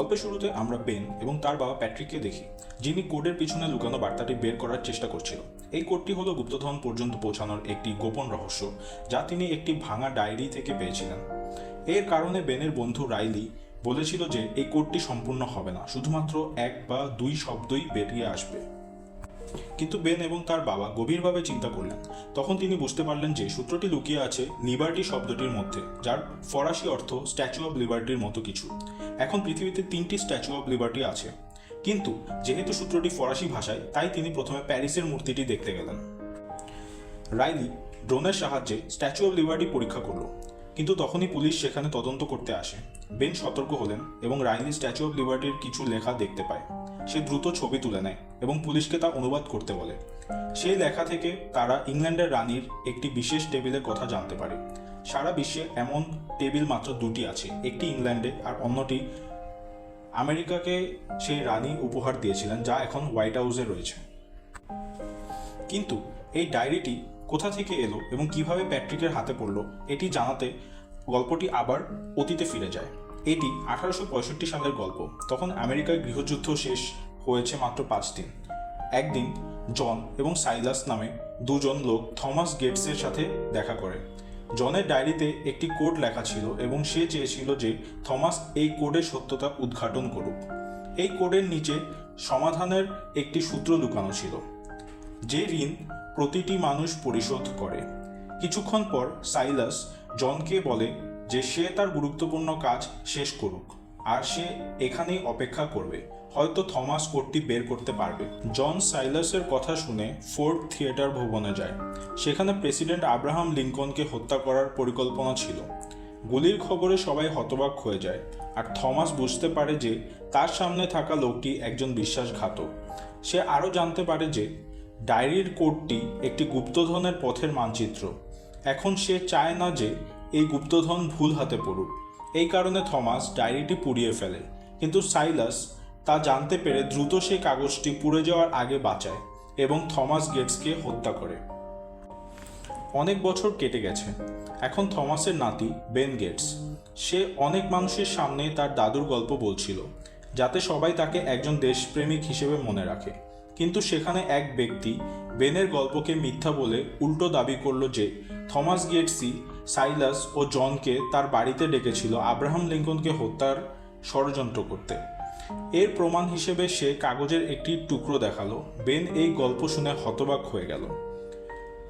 গল্পের শুরুতে আমরা বেন এবং তার বাবা প্যাট্রিককে দেখি, যিনি কোডের পিছনে লুকানো বার্তাটি বের করার চেষ্টা করছিল। এই কোডটি হলো গুপ্তধন পর্যন্ত পৌঁছানোর একটি গোপন রহস্য, যা তিনি একটি ভাঙা ডায়েরি থেকে পেয়েছিলেন। এর কারণে বেনের বন্ধু রাইলি বলেছিল যে, এই কোডটি সম্পূর্ণ হবে না, শুধুমাত্র এক বা দুই শব্দই বেরিয়ে আসবে। কিন্তু বেন এবং তার বাবা গভীরভাবে চিন্তা করলেন। তখন তিনি বুঝতে পারলেন যে সূত্রটি লুকিয়ে আছে লিবার্টি শব্দটির মধ্যে, যার ফরাসি অর্থ স্ট্যাচু অব লিবার্টির মতো কিছু। এখন পৃথিবীতে তিনটি স্ট্যাচু অব লিবার্টি আছে। কিন্তু যেহেতু সূত্রটি ফরাসি ভাষায়, তাই তিনি প্রথমে প্যারিসের মূর্তিটি দেখতে গেলেন। রাইলি ড্রোনের সাহায্যে স্ট্যাচু অব লিবার্টি পরীক্ষা করল। কিন্তু তখনই পুলিশ সেখানে তদন্ত করতে আসে। বেন সতর্ক হলেন এবং রাইলি স্ট্যাচু অব লিবার্টির কিছু লেখা দেখতে পায়। সে দ্রুত ছবি তুলে নেয় এবং পুলিশকে তা অনুবাদ করতে বলে। সেই লেখা থেকে তারা ইংল্যান্ডের রানীর একটি বিশেষ টেবিলের কথা জানতে পারে। সারা বিশ্বে এমন টেবিল মাত্র দুটি আছে, একটি ইংল্যান্ডে আর অন্যটি আমেরিকাকে সেই রানী উপহার দিয়েছিলেন যা এখন হোয়াইট হাউসে রয়েছে। কিন্তু এই ডায়েরিটি কোথা থেকে এলো এবং কীভাবে প্যাট্রিকের হাতে পড়ল, এটি জানাতে গল্পটি আবার অতীতে ফিরে যায়। এটি আঠারোশো পঁয়ষট্টি সালের গল্প। তখন আমেরিকায় গৃহযুদ্ধ শেষ হয়েছে মাত্র পাঁচ দিন। একদিন জন এবং সাইলাস নামে দুজন লোক থমাস গেটসের সাথে দেখা করে। জনের ডায়েরিতে একটি কোড লেখা ছিল এবং সে চেয়েছিল যে থমাস এই কোডের সত্যতা উদ্ঘাটন করুক। এই কোডের নিচে সমাধানের একটি সূত্র লুকানো ছিল, যে ঋণ প্রতিটি মানুষ পরিশোধ করে। কিছুক্ষণ পর সাইলাস জনকে বলে যে সে তার গুরুত্বপূর্ণ কাজ শেষ করুক, আর সে এখানেই অপেক্ষা করবে। হয়তো থমাস কোডটি বের করতে পারবে। জন সাইলাসের কথা শুনে ফোর্ড থিয়েটার ভবনে যায়। সেখানে প্রেসিডেন্ট আব্রাহাম লিঙ্কনকে হত্যা করার পরিকল্পনা ছিল। গুলির খবরে সবাই হতবাক হয়ে যায়, আর থমাস বুঝতে পারে যে তার সামনে থাকা লোকটি একজন বিশ্বাসঘাতক। সে আরও জানতে পারে যে ডায়েরির কোডটি একটি গুপ্তধনের পথের মানচিত্র। এখন সে চায় না যে এই গুপ্তধন ভুল হাতে পড়ুক। এই কারণে থমাস ডায়েরিটি পুড়িয়ে ফেলে। কিন্তু সাইলাস তা জানতে পেরে দ্রুত সেই কাগজটি পুড়ে যাওয়ার আগে বাঁচায় এবং থমাস গেটসকে হত্যা করে। অনেক বছর কেটে গেছে। এখন থমাসের নাতি বেন গেটস। সে অনেক মানুষের সামনে তার দাদুর গল্প বলছিল, যাতে সবাই তাকে একজন দেশপ্রেমিক হিসেবে মনে রাখে। কিন্তু সেখানে এক ব্যক্তি বেনের গল্পকে মিথ্যা বলে উল্টো দাবি করল যে, থমাস গেটসই সাইলাস ও জনকে তার বাড়িতে ডেকেছিল আব্রাহাম লিঙ্কনকে হত্যার ষড়যন্ত্র করতে। এর প্রমাণ হিসেবে সে কাগজের একটি টুকরো দেখাল। বেন এই গল্প শুনে হতবাক হয়ে গেল।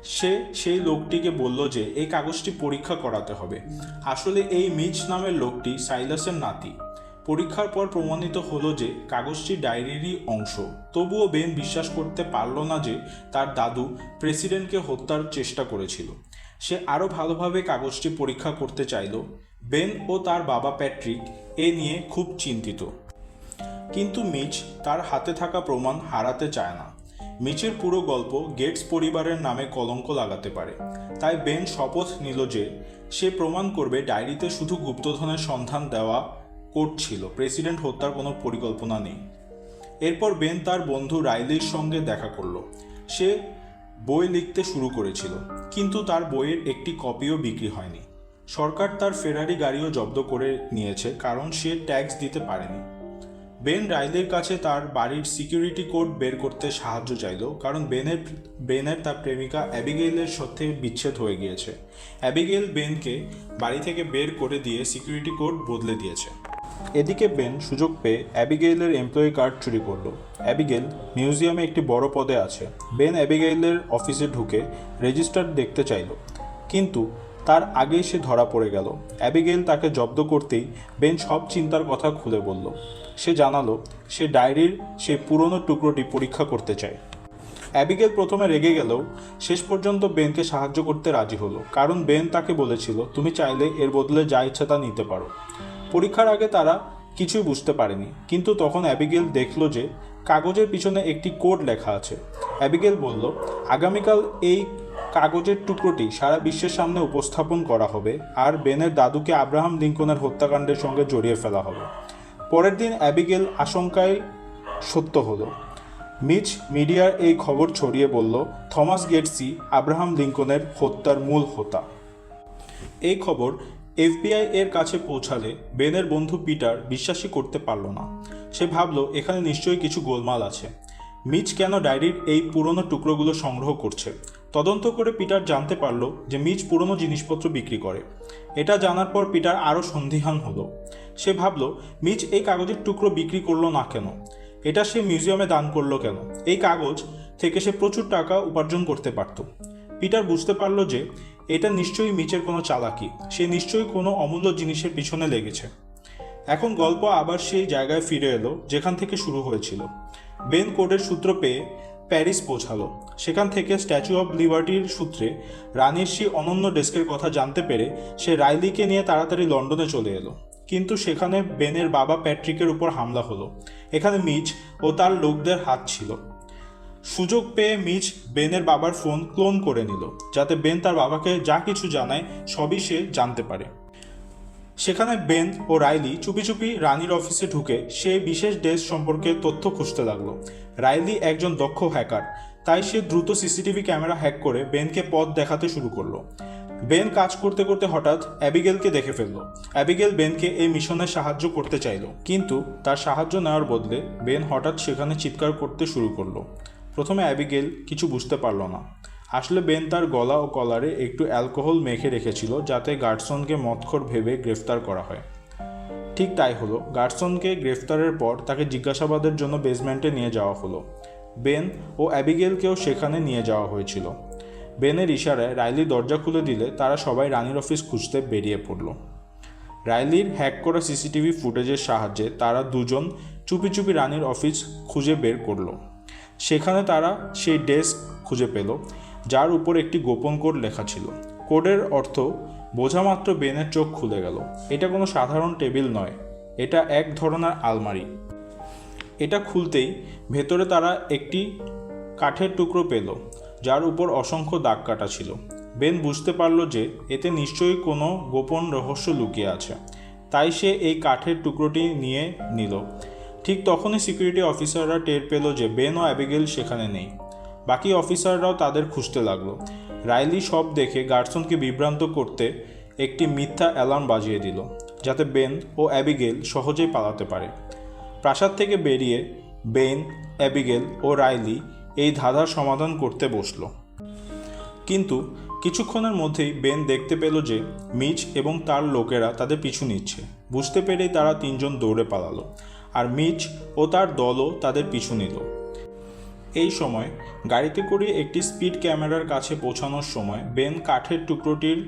সে সেই লোকটিকে বলল যে, এই কাগজটি পরীক্ষা করাতে হবে। আসলে এই মিচ নামের লোকটি সাইলাসের নাতি। পরীক্ষার পর প্রমাণিত হলো যে, কাগজটি ডায়েরিরই অংশ। তবুও বেন বিশ্বাস করতে পারল না যে, তার দাদু প্রেসিডেন্টকে হত্যার চেষ্টা করেছিল। সে আরও ভালোভাবে কাগজটি পরীক্ষা করতে চাইল। বেন ও তার বাবা প্যাট্রিক এ নিয়ে খুব চিন্তিত। কিন্তু মিচ তার হাতে থাকা প্রমাণ হারাতে চায় না। মিচের পুরো গল্প গেটস পরিবারের নামে কলঙ্ক লাগাতে পারে। তাই বেন শপথ নিল যে সে প্রমাণ করবে ডায়েরিতে শুধু গুপ্তধনের সন্ধান দেওয়া কোড ছিল প্রেসিডেন্ট হত্যার কোনো পরিকল্পনা নেই। এরপর বেন তার বন্ধু রাইলির সঙ্গে দেখা করল। সে বই লিখতে শুরু করেছিল, কিন্তু তার বইয়ের একটি কপিও বিক্রি হয়নি। সরকার তার ফেরারি গাড়িও জব্দ করে নিয়েছে, কারণ সে ট্যাক্স দিতে পারেনি। বেন রাইলের কাছে তার বাড়ির সিকিউরিটি কোড বের করতে সাহায্য চাইল, কারণ বেনের বেনের তার প্রেমিকা অ্যাবিগেইলের সাথে বিচ্ছেদ হয়ে গিয়েছে। অ্যাবিগেল বেনকে বাড়ি থেকে বের করে দিয়ে সিকিউরিটি কোড বদলে দিয়েছে। এদিকে বেন সুযোগ পেয়ে অ্যাবিগেইলের এমপ্লয়ি কার্ড চুরি করল। অ্যাবিগেল মিউজিয়ামে একটি বড় পদে আছে। বেন অ্যাবিগেইলের অফিসে ঢুকে রেজিস্টার দেখতে চাইল। কিন্তু তার আগেই সে ধরা পড়ে গেল। অ্যাবিগেল তাকে জব্দ করতেই বেন সব চিন্তার কথা খুলে বলল। সে জানালো, সে ডায়েরির সেই পুরনো টুকরোটি পরীক্ষা করতে চায়। অ্যাবিগেল প্রথমে রেগে গেলেও শেষ পর্যন্ত বেনকে সাহায্য করতে রাজি হলো। কারণ বেন তাকে বলেছিল, তুমি চাইলে এর বদলে যা ইচ্ছা তা নিতে পারো। পরীক্ষার আগে তারা কিছুই বুঝতে পারেনি। কিন্তু তখন অ্যাবিগেল দেখল যে কাগজের পিছনে একটি কোড লেখা আছে। অ্যাবিগেল বলল, আগামীকাল এই কাগজের টুকরোটি সারা বিশ্বের সামনে উপস্থাপন করা হবে আর বেনের দাদুকে আব্রাহাম লিঙ্কনের হত্যাকাণ্ডের সঙ্গে জড়িয়ে ফেলা হবে। পরের দিন অ্যাবিগেল আশঙ্কায় সত্য হলো। মিচ মিডিয়ার এই খবর ছড়িয়ে বলল, থমাস গেটসি আব্রাহাম লিঙ্কনের হত্যার মূল হোতা। এই খবর এফবিআই এর কাছে পৌঁছালে বেনের বন্ধু পিটার বিশ্বাসই করতে পারল না। সে ভাবলো, এখানে নিশ্চয়ই কিছু গোলমাল আছে। মিচ কেন ডায়েরির এই পুরনো টুকরোগুলো সংগ্রহ করছে? তদন্ত করে পিটার জানতে পারল যে মিচ পুরনো জিনিসপত্র বিক্রি করে। এটা জানার পর পিটার আরও সন্দিহান হলো। সে ভাবল, মিচ এই কাগজের টুকরো বিক্রি করল না কেন? এটা সে মিউজিয়ামে দান করল কেন? এই কাগজ থেকে সে প্রচুর টাকা উপার্জন করতে পারত। পিটার বুঝতে পারল যে এটা নিশ্চয়ই মিচের কোনো চালাকি। সে নিশ্চয়ই কোনো অমূল্য জিনিসের পিছনে লেগেছে। এখন গল্প আবার সেই জায়গায় ফিরে এলো, যেখান থেকে শুরু হয়েছিল। বেন কোডের সূত্র পেয়ে প্যারিস পৌঁছালো। সেখান থেকে স্ট্যাচু অব লিবার্টির সূত্রে রানীর সেই অনন্য ডেস্কের কথা জানতে পেরে সে রাইলিকে নিয়ে তাড়াতাড়ি লন্ডনে চলে এলো। কিন্তু সেখানে বেনের বাবা প্যাট্রিকের উপর হামলা হলো। এখানে মিচ ও তার লোকদের হাত ছিল। সুযোগ পেয়ে মিচ বেনের বাবার ফোন ক্লোন করে নিল, যাতে বেন তার বাবাকে যা কিছু জানায় সবই সে জানতে পারে। সেখানে বেন ও রাইলি চুপি চুপি রানীর অফিসে ঢুকে সে বিশেষ ডেস্ক সম্পর্কে তথ্য খুঁজতে লাগল। রাইলি একজন দক্ষ হ্যাকার, তাই সে দ্রুত সিসিটিভি ক্যামেরা হ্যাক করে বেনকে পথ দেখাতে শুরু করল। বেন কাজ করতে করতে হঠাৎ অ্যাবিগেলকে দেখে ফেলল। অ্যাবিগেল বেনকে এই মিশনে সাহায্য করতে চাইলো, কিন্তু তার সাহায্য নেওয়ার বদলে বেন হঠাৎ সেখানে চিৎকার করতে শুরু করল। প্রথমে অ্যাবিগেল কিছু বুঝতে পারল না। আসলে বেন তার গলা ও কলারে একটু অ্যালকোহল মেখে রেখেছিল যাতে গার্ডসনকে মদখর ভেবে গ্রেফতার করা হয়। ঠিক তাই হলো, গার্ডসনকে গ্রেফতারের পর তাকে জিজ্ঞাসাবাদের জন্য বেসমেন্টে নিয়ে যাওয়া হলো। বেন ও অ্যাবিগেলকেও সেখানে নিয়ে যাওয়া হয়েছিল। বেনের ইশারায় রাইলি দরজা খুলে দিলে তারা সবাই রানীর অফিস খুঁজতে বেরিয়ে পড়ল। রাইলির হ্যাক করা সিসিটিভি ফুটেজের সাহায্যে তারা দুজন চুপি চুপি রানীর অফিস খুঁজে বের করল। সেখানে তারা সেই ডেস্ক খুঁজে পেল, যার উপর একটি গোপন কোড লেখা ছিল। কোডের অর্থ, বোঝামাত্র বেনের চোখ খুলে গেল। এটা কোনো সাধারণ টেবিল নয়, এটা এক ধরনের আলমারি। এটা খুলতেই ভেতরে তারা একটি কাঠের টুকরো পেল, যার উপর অসংখ্য দাগ কাটা ছিল। বেন বুঝতে পারল যে এতে নিশ্চয়ই কোনো গোপন রহস্য লুকিয়ে আছে। তাই সে এই কাঠের টুকরোটি নিয়ে নিল। ঠিক তখনই সিকিউরিটি অফিসাররা টের পেল যে বেন ও অ্যাবিগেল সেখানে নেই। বাকি অফিসাররাও তাদের খুঁজতে লাগল। রাইলি সব দেখে গার্সনকে বিভ্রান্ত করতে একটি মিথ্যা অ্যালার্ম বাজিয়ে দিল, যাতে বেন ও অ্যাবিগেল সহজেই পালাতে পারে। প্রাসাদ থেকে বেরিয়ে বেন, অ্যাবিগেল ও রাইলি এই ধাঁধার সমাধান করতে বসল। কিন্তু কিছুক্ষণের মধ্যেই বেন দেখতে পেল যে মিচ এবং তার লোকেরা তাদের পিছু নিচ্ছে। বুঝতে পেরেই তারা তিনজন দৌড়ে পালালো। আর মিচ ও তার দলও তাদের পিছু নিল। এই সময় গাড়িতে করে একটি স্পিড ক্যামেরার কাছে পৌঁছানোর সময় বেন কাঠের টুকরোটির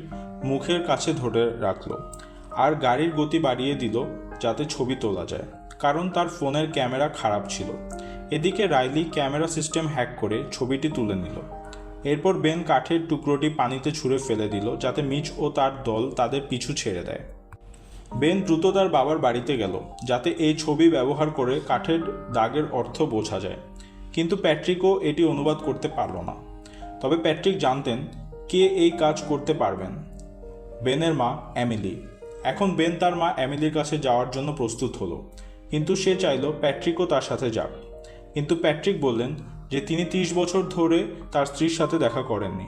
মুখের কাছে ধরে রাখল আর গাড়ির গতি বাড়িয়ে দিল যাতে ছবি তোলা যায়, কারণ তার ফোনের ক্যামেরা খারাপ ছিল। এদিকে রাইলি ক্যামেরা সিস্টেম হ্যাক করে ছবিটি তুলে নিল। এরপর বেন কাঠের টুকরোটি পানিতে ছুঁড়ে ফেলে দিল যাতে মিচ ও তার দল তাদের পিছু ছেড়ে দেয়। বেন দ্রুত তার বাবার বাড়িতে গেল, যাতে এই ছবি ব্যবহার করে কাঠের দাগের অর্থ বোঝা যায়। কিন্তু প্যাট্রিকও এটি অনুবাদ করতে পারল না। তবে প্যাট্রিক জানতেন কে এই কাজ করতে পারবেন। বেনের মা অ্যামিলি। এখন বেন তার মা অ্যামিলির কাছে যাওয়ার জন্য প্রস্তুত হলো। কিন্তু সে চাইল প্যাট্রিকও তার সাথে যাক। কিন্তু প্যাট্রিক বললেন যে তিনি ত্রিশ বছর ধরে তার স্ত্রীর সাথে দেখা করেননি।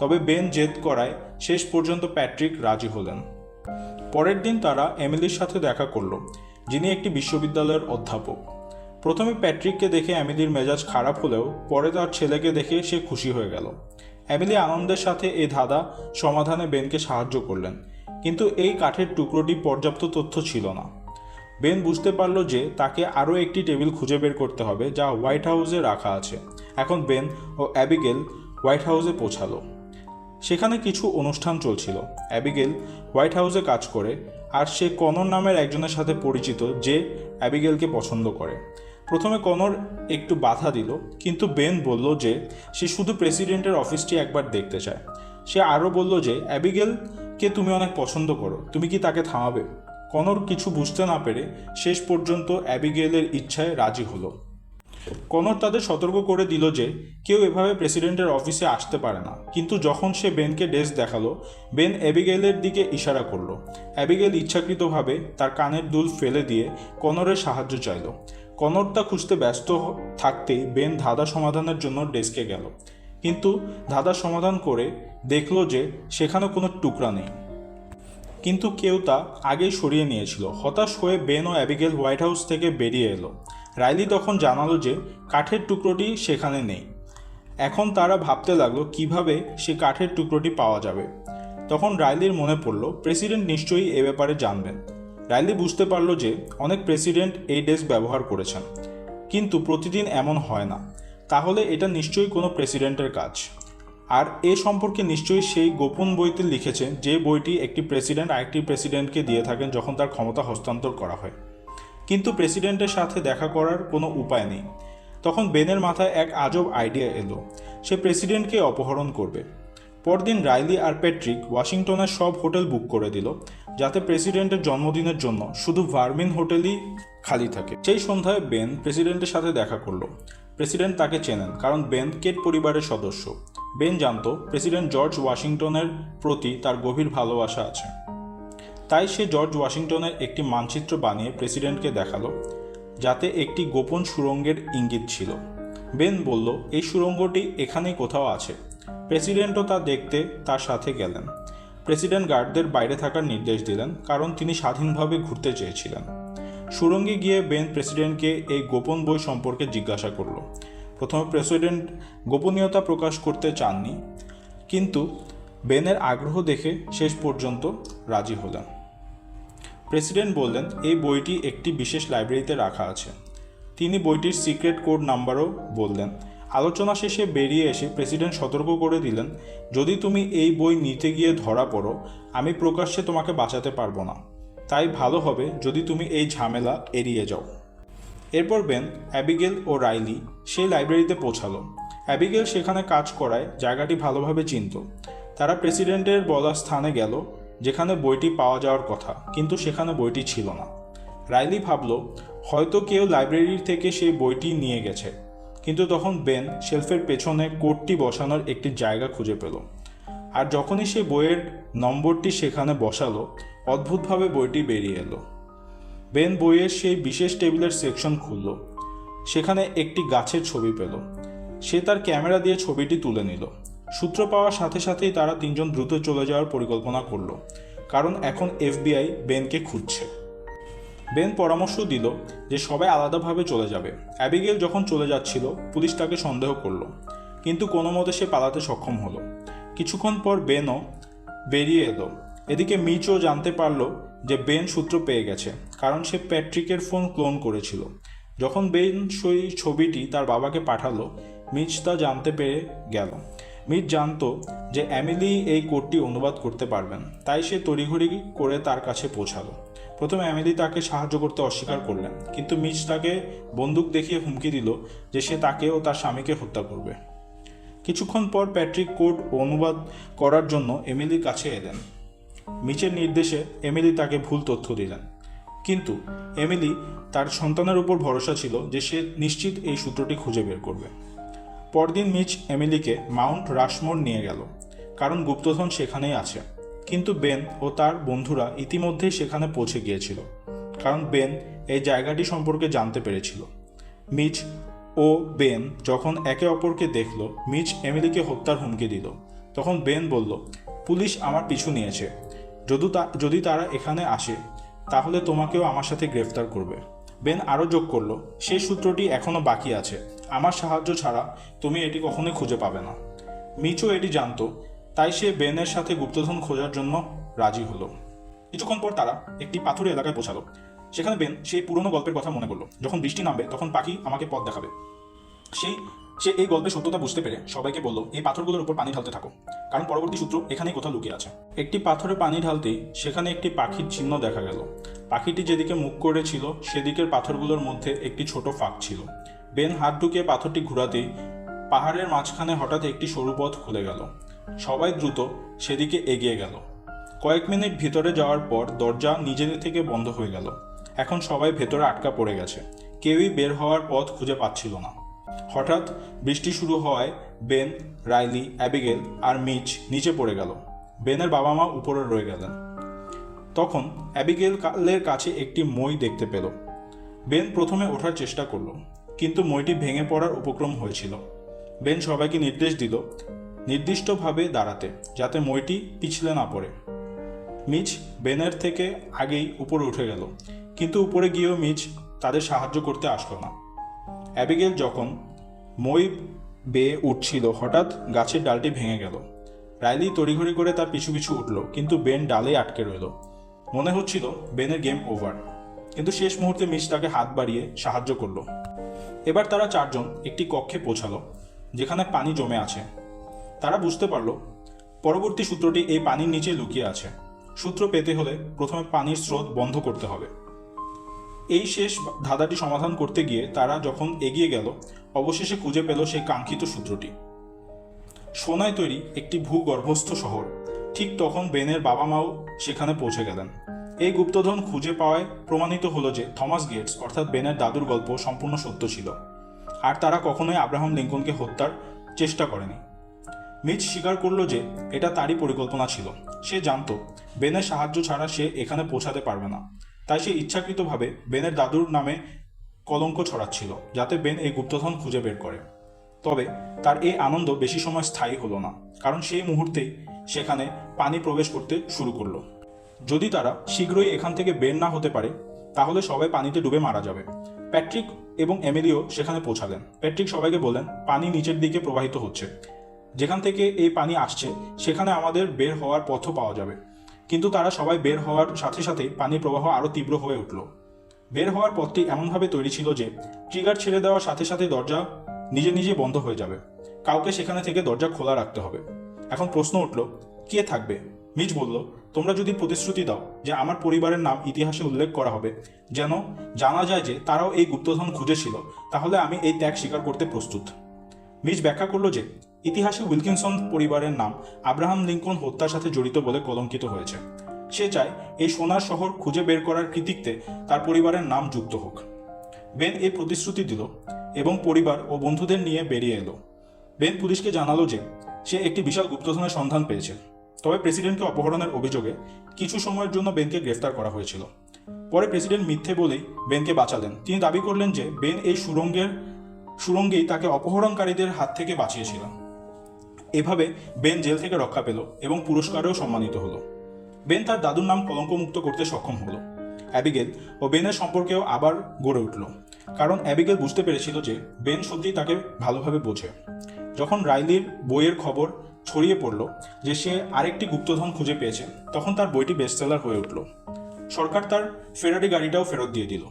তবে বেন জেদ করায় শেষ পর্যন্ত প্যাট্রিক রাজি হলেন। পরের দিন তারা এমিলির সাথে দেখা করল, যিনি একটি বিশ্ববিদ্যালয়ের অধ্যাপক। প্রথমে প্যাট্রিককে দেখে অ্যামিলির মেজাজ খারাপ হলেও পরে তার ছেলেকে দেখে সে খুশি হয়ে গেল। অ্যামিলি আনন্দের সাথে এই ধাঁধা সমাধানে বেনকে সাহায্য করলেন, কিন্তু এই কাঠের টুকরোটি পর্যাপ্ত তথ্য ছিল না। বেন বুঝতে পারল যে তাকে আরও একটি টেবিল খুঁজে বের করতে হবে যা হোয়াইট হাউসে রাখা আছে। এখন বেন ও অ্যাবিগেল হোয়াইট হাউসে পৌঁছালো। সেখানে কিছু অনুষ্ঠান চলছিল। অ্যাবিগেল হোয়াইট হাউসে কাজ করে, আর সে কনর নামের একজনের সাথে পরিচিত যে অ্যাবিগেলকে পছন্দ করে। প্রথমে কনর একটু বাধা দিল, কিন্তু বেন বলল যে সে শুধু প্রেসিডেন্টের অফিসটি একবার দেখতে চায়। সে আরও বলল যে, অ্যাবিগেলকে তুমি অনেক পছন্দ করো, তুমি কি তাকে থামাবে? কনর কিছু বুঝতে না পেরে শেষ পর্যন্ত অ্যাবিগেলের ইচ্ছায় রাজি হলো। কনর তাদের সতর্ক করে দিল যে কেউ এভাবে প্রেসিডেন্টের অফিসে আসতে পারে না। কিন্তু যখন সে বেনকে ডেস্ক দেখাল, বেন অ্যাবিগেলের দিকে ইশারা করল। অ্যাবিগেল ইচ্ছাকৃতভাবে তার কানের দুল ফেলে দিয়ে কনরের সাহায্য চাইল। কনর তা খুঁজতে ব্যস্ত থাকতেই বেন ধাঁধা সমাধানের জন্য ডেস্কে গেল। কিন্তু ধাঁধা সমাধান করে দেখল যে সেখানে কোনো টুকরা নেই। কিন্তু কেউ তা আগেই সরিয়ে নিয়েছিল। হতাশ হয়ে বেন ও অ্যাবিগেল হোয়াইট হাউস থেকে বেরিয়ে এলো। রাইলি তখন জানালো যে কাঠের টুকরোটি সেখানে নেই। এখন তারা ভাবতে লাগল কীভাবে সে কাঠের টুকরোটি পাওয়া যাবে। তখন রাইলির মনে পড়ল, প্রেসিডেন্ট নিশ্চয়ই এ ব্যাপারে জানবেন। রাইলি বুঝতে পারল যে অনেক প্রেসিডেন্ট এই ডেস্ক ব্যবহার করেছেন। কিন্তু প্রতিদিন এমন হয় না। তাহলে এটা নিশ্চয়ই কোনো প্রেসিডেন্টের কাজ। আর এ সম্পর্কে নিশ্চয়ই সেই গোপন বইতে লিখেছে যে বইটি একটি প্রেসিডেন্ট আরেকটি প্রেসিডেন্টকে দিয়ে থাকেন যখন তার ক্ষমতা হস্তান্তর করা হয়। কিন্তু প্রেসিডেন্টের সাথে দেখা করার কোনো উপায় নেই। তখন বেনের মাথায় এক আজব আইডিয়া এলো। সে প্রেসিডেন্টকে অপহরণ করবে। পরদিন রাইলি আর প্যাট্রিক ওয়াশিংটনের সব হোটেল বুক করে দিল, যাতে প্রেসিডেন্টের জন্মদিনের জন্য শুধু ভার্মিন হোটেলই খালি থাকে। সেই সন্ধ্যায় বেন প্রেসিডেন্টের সাথে দেখা করল। প্রেসিডেন্ট তাকে চেনেন, কারণ বেন কেট পরিবারের সদস্য। বেন জানতো, প্রেসিডেন্ট জর্জ ওয়াশিংটনের প্রতি তার গভীর ভালোবাসা আছে। তাই সে জর্জ ওয়াশিংটনের একটি মানচিত্র বানিয়ে প্রেসিডেন্টকে দেখাল, যাতে একটি গোপন সুড়ঙ্গের ইঙ্গিত ছিল। বেন বলল, এই সুড়ঙ্গটি এখানেই কোথাও আছে প্রেসিডেন্টও তা দেখতে তার সাথে গেলেন। প্রেসিডেন্ট গার্ডদের বাইরে থাকার নির্দেশ দিলেন, কারণ তিনি স্বাধীনভাবে ঘুরতে চেয়েছিলেন। সুড়ঙ্গে গিয়ে বেন প্রেসিডেন্টকে এই গোপন বই সম্পর্কে জিজ্ঞাসা করল। প্রথমে প্রেসিডেন্ট গোপনীয়তা প্রকাশ করতে চাননি, কিন্তু বেনের আগ্রহ দেখে শেষ পর্যন্ত রাজি হলেন। প্রেসিডেন্ট বললেন, এই বইটি একটি বিশেষ লাইব্রেরিতে রাখা আছে। তিনি বইটির সিক্রেট কোড নাম্বারও বললেন। আলোচনা শেষে বেরিয়ে এসে প্রেসিডেন্ট সতর্ক করে দিলেন, যদি তুমি এই বই নিতে গিয়ে ধরা পড়ো, আমি প্রকাশ্যে তোমাকে বাঁচাতে পারব না। তাই ভালো হবে যদি তুমি এই ঝামেলা এড়িয়ে যাও। এরপর বেন, অ্যাবিগেল ও রাইলি সেই লাইব্রেরিতে পৌঁছালো। অ্যাবিগেল সেখানে কাজ করায় জায়গাটি ভালোভাবে চিনত। তারা প্রেসিডেন্টের বলা স্থানে গেল যেখানে বইটি পাওয়া যাওয়ার কথা, কিন্তু সেখানে বইটি ছিল না। রাইলি ভাবল, হয়তো কেউ লাইব্রেরি থেকে সেই বইটি নিয়ে গেছে। কিন্তু তখন বেন শেলফের পেছনে কোডটি বসানোর একটি জায়গা খুঁজে পেল। আর যখনই সে বইয়ের নম্বরটি সেখানে বসালো, অদ্ভুতভাবে বইটি বেরিয়ে এলো। বেন বইয়ের সেই বিশেষ টেবিলের সেকশন খুলল। সেখানে একটি গাছের ছবি পেল। সে তার ক্যামেরা দিয়ে ছবিটি তুলে নিল। সূত্র পাওয়ার সাথে সাথেই তারা তিনজন দ্রুত চলে যাওয়ার পরিকল্পনা করল, কারণ এখন এফবিআই বেনকে খুঁজছে। বেন পরামর্শ দিল যে সবাই আলাদাভাবে চলে যাবে। অ্যাবিগেল যখন চলে যাচ্ছিল, পুলিশ তাকে সন্দেহ করল, কিন্তু কোনো মতে সে পালাতে সক্ষম হলো। কিছুক্ষণ পর বেনও বেরিয়ে এলো। এদিকে মিচও জানতে পারল যে বেন সূত্র পেয়ে গেছে, কারণ সে প্যাট্রিকের ফোন ক্লোন করেছিল। যখন বেন সেই ছবিটি তার বাবাকে পাঠালো, মিচ তা জানতে পেরে গেল। মিচ জানতো যে অ্যামিলি এই কোডটি অনুবাদ করতে পারবেন। তাই সে তড়িঘড়ি করে তার কাছে পৌঁছালো। প্রথমে অ্যামিলি তাকে সাহায্য করতে অস্বীকার করলেন, কিন্তু মিচ তাকে বন্দুক দেখিয়ে হুমকি দিল যে সে তাকে ও তার স্বামীকে হত্যা করবে। কিছুক্ষণ পর প্যাট্রিক কোড অনুবাদ করার জন্য এমিলির কাছে এলেন। মিচের নির্দেশে এমিলি তাকে ভুল তথ্য দিলেন। কিন্তু এমিলি তার সন্তানের উপর ভরসা ছিল যে সে নিশ্চিত এই সূত্রটি খুঁজে বের করবে। পরদিন মিচ এমিলিকে মাউন্ট রাশমোর নিয়ে গেল। কারণ গুপ্তধন সেখানেই আছে। কিন্তু বেন ও তার বন্ধুরা ইতিমধ্যেই সেখানে পৌঁছে গিয়েছিল। কারণ বেন এই জায়গাটি সম্পর্কে জানতে পেরেছিল। মিচ ও বেন যখন একে অপরকে দেখল, মিচ এমিলিকে হত্যার হুমকি দিল। তখন বেন বলল, পুলিশ আমার পিছু নিয়েছে। যদি যদি তারা এখানে আসে, তাহলে তোমাকেও আমার সাথে গ্রেফতার করবে। বেন আরও যোগ করল সেই সূত্রটি এখনও বাকি আছে। আমার সাহায্য ছাড়া তুমি এটি কখনোই খুঁজে পাবে না। মিচও এটি জানতো, তাই সে বেনের সাথে গুপ্তধন খোঁজার জন্য রাজি হলো। কিছুক্ষণ পর তারা একটি পাথুরে এলাকায় পৌঁছালো। সেখানে বেন সেই পুরনো গল্পের কথা মনে করল। যখন বৃষ্টি নামবে, তখন পাখি আমাকে পথ দেখাবে। সেই সে এই গল্পের সত্যতা বুঝতে পেরে সবাইকে বলল, এই পাথরগুলোর উপর পানি ঢালতে থাকো। কারণ পরবর্তী সূত্র এখানেই কোথাও লুকিয়ে আছে। একটি পাথরে পানি ঢালতেই সেখানে একটি পাখির চিহ্ন দেখা গেল। পাখিটি যেদিকে মুখ করেছিল, সেদিকের পাথরগুলোর মধ্যে একটি ছোট ফাঁক ছিল। বেন হাত ঢুকিয়ে পাথরটি ঘুরাতেই পাহাড়ের মাঝখানে হঠাৎ একটি সরু পথ খুলে গেল। সবাই দ্রুত সেদিকে এগিয়ে গেল। কয়েক মিনিট ভিতরে যাওয়ার পর দরজা নিজেদের থেকে বন্ধ হয়ে গেল। এখন সবাই ভেতরে আটকা পড়ে গেছে। কেউই বের হওয়ার পথ খুঁজে পাচ্ছিল না। হঠাৎ বৃষ্টি শুরু হওয়ায় বেন, রাইলি, অ্যাবিগেল আর মিচ নিচে পড়ে গেল। বেনের বাবা মা উপরে রয়ে গেলেন। তখন অ্যাবিগেল কালের কাছে একটি মই দেখতে পেল। বেন প্রথমে ওঠার চেষ্টা করল, কিন্তু মইটি ভেঙে পড়ার উপক্রম হয়েছিল। বেন সবাইকে নির্দেশ দিল, নির্দিষ্টভাবে দাঁড়াতে, যাতে মইটি পিছলে না পড়ে। মিচ বেনের থেকে আগেই উপরে উঠে গেল, কিন্তু উপরে গিয়েও মিচ তাদের সাহায্য করতে আসলো না। অ্যাবিগেল যখন মই বেয়ে উঠছিল। হঠাৎ গাছের ডালটি ভেঙে গেল। রাইলি তড়িঘড়ি করে তার পিছু পিছু উঠল, কিন্তু বেন ডালেই আটকে রইল। মনে হচ্ছিল বেনের গেম ওভার, কিন্তু শেষ মুহূর্তে মিচ তাকে হাত বাড়িয়ে সাহায্য করল। এবার তারা চারজন একটি কক্ষে পৌঁছালো, যেখানে পানি জমে আছে। তারা বুঝতে পারল, পরবর্তী সূত্রটি এই পানির নিচে লুকিয়ে আছে। সূত্র পেতে হলে প্রথমে পানির স্রোত বন্ধ করতে হবে। এই শেষ ধাঁধাটি সমাধান করতে গিয়ে তারা যখন এগিয়ে গেল অবশেষে খুঁজে পেল সেই কাঙ্ক্ষিত সূত্রটি। সোনায় তৈরি একটি ভূগর্ভস্থ শহর। ঠিক তখন বেনের বাবা মাও সেখানে পৌঁছে গেলেন। এই গুপ্তধন খুঁজে পাওয়ায় প্রমাণিত হলো যে থমাস গেটস, অর্থাৎ বেনের দাদুর গল্প সম্পূর্ণ সত্য ছিল। আর তারা কখনোই আব্রাহাম লিঙ্কনকে হত্যার চেষ্টা করেনি। মিচ স্বীকার করল যে এটা তারই পরিকল্পনা ছিল। সে জানতো, বেনের সাহায্য ছাড়া সে এখানে পৌঁছাতে পারবে না। তাই সে ইচ্ছাকৃতভাবে বেনের দাদুর নামে কলঙ্ক ছড়াচ্ছিল, যাতে বেন এই গুপ্তধন খুঁজে বের করে। তবে তার এই আনন্দ বেশি সময় স্থায়ী হলো না, কারণ সেই মুহূর্তেই সেখানে পানি প্রবেশ করতে শুরু করল। যদি তারা শীঘ্রই এখান থেকে বের না হতে পারে, তাহলে সবাই পানিতে ডুবে মারা যাবে। প্যাট্রিক এবং এমিলিও সেখানে পৌঁছালেন। প্যাট্রিক সবাইকে বলেন পানি নিচের দিকে প্রবাহিত হচ্ছে। যেখান থেকে এই পানি আসছে, সেখানে আমাদের বের হওয়ার পথও পাওয়া যাবে। কিন্তু তারা সবাই বের হওয়ার সাথে সাথে পানির প্রবাহ আরও তীব্র হয়ে উঠল। বের হওয়ার পথটি এমনভাবে তৈরি ছিল যে ট্রিগার ছেড়ে দেওয়ার সাথে সাথে দরজা নিজে নিজে বন্ধ হয়ে যাবে। কাউকে সেখানে থেকে দরজা খোলা রাখতে হবে। এখন প্রশ্ন উঠল, কে থাকবে? মিজ বলল, তোমরা যদি প্রতিশ্রুতি দাও যে আমার পরিবারের নাম ইতিহাসে উল্লেখ করা হবে, যেন জানা যায় যে তারাও এই গুপ্তধন খুঁজেছিল, তাহলে আমি এই ত্যাগ স্বীকার করতে প্রস্তুত। মিজ ব্যাখ্যা করল যে ইতিহাসে উইলকিনসন পরিবারের নাম আব্রাহাম লিঙ্কন হত্যার সাথে জড়িত বলে কলঙ্কিত হয়েছে। সে চায় এই সোনার শহর খুঁজে বের করার কৃতিত্বে তার পরিবারের নাম যুক্ত হোক। বেন এই প্রতিশ্রুতি দিল এবং পরিবার ও বন্ধুদের নিয়ে বেরিয়ে এলো। বেন পুলিশকে জানালো যে সে একটি বিশাল গুপ্তধনের সন্ধান পেয়েছে। তবে প্রেসিডেন্টকে অপহরণের অভিযোগে কিছু সময়ের জন্য বেনকে গ্রেফতার করা হয়েছিল। পরে প্রেসিডেন্ট মিথ্যে বলেই বেনকে বাঁচালেন। তিনি দাবি করলেন যে বেন এই সুরঙ্গের, সুরঙ্গেই তাকে অপহরণকারীদের হাত থেকে বাঁচিয়েছিলেন। এভাবে বেন জেল থেকে রক্ষা পেল এবং পুরস্কারেও সম্মানিত হলো। বেন তার দাদুর নাম কলঙ্কমুক্ত করতে সক্ষম হলো। অ্যাবিগেল ও বেনের সম্পর্কেও আবার গড়ে উঠল। কারণ অ্যাবিগেল বুঝতে পেরেছিল যে বেন সত্যিই তাকে ভালোভাবে বোঝে। যখন রাইলির বইয়ের খবর ছড়িয়ে পড়ল যে সে আরেকটি গুপ্তধন খুঁজে পেয়েছে, তখন তার বইটি বেস্টসেলার হয়ে উঠল। সরকার তার ফেরারি গাড়িটাও ফেরত দিয়ে দিল।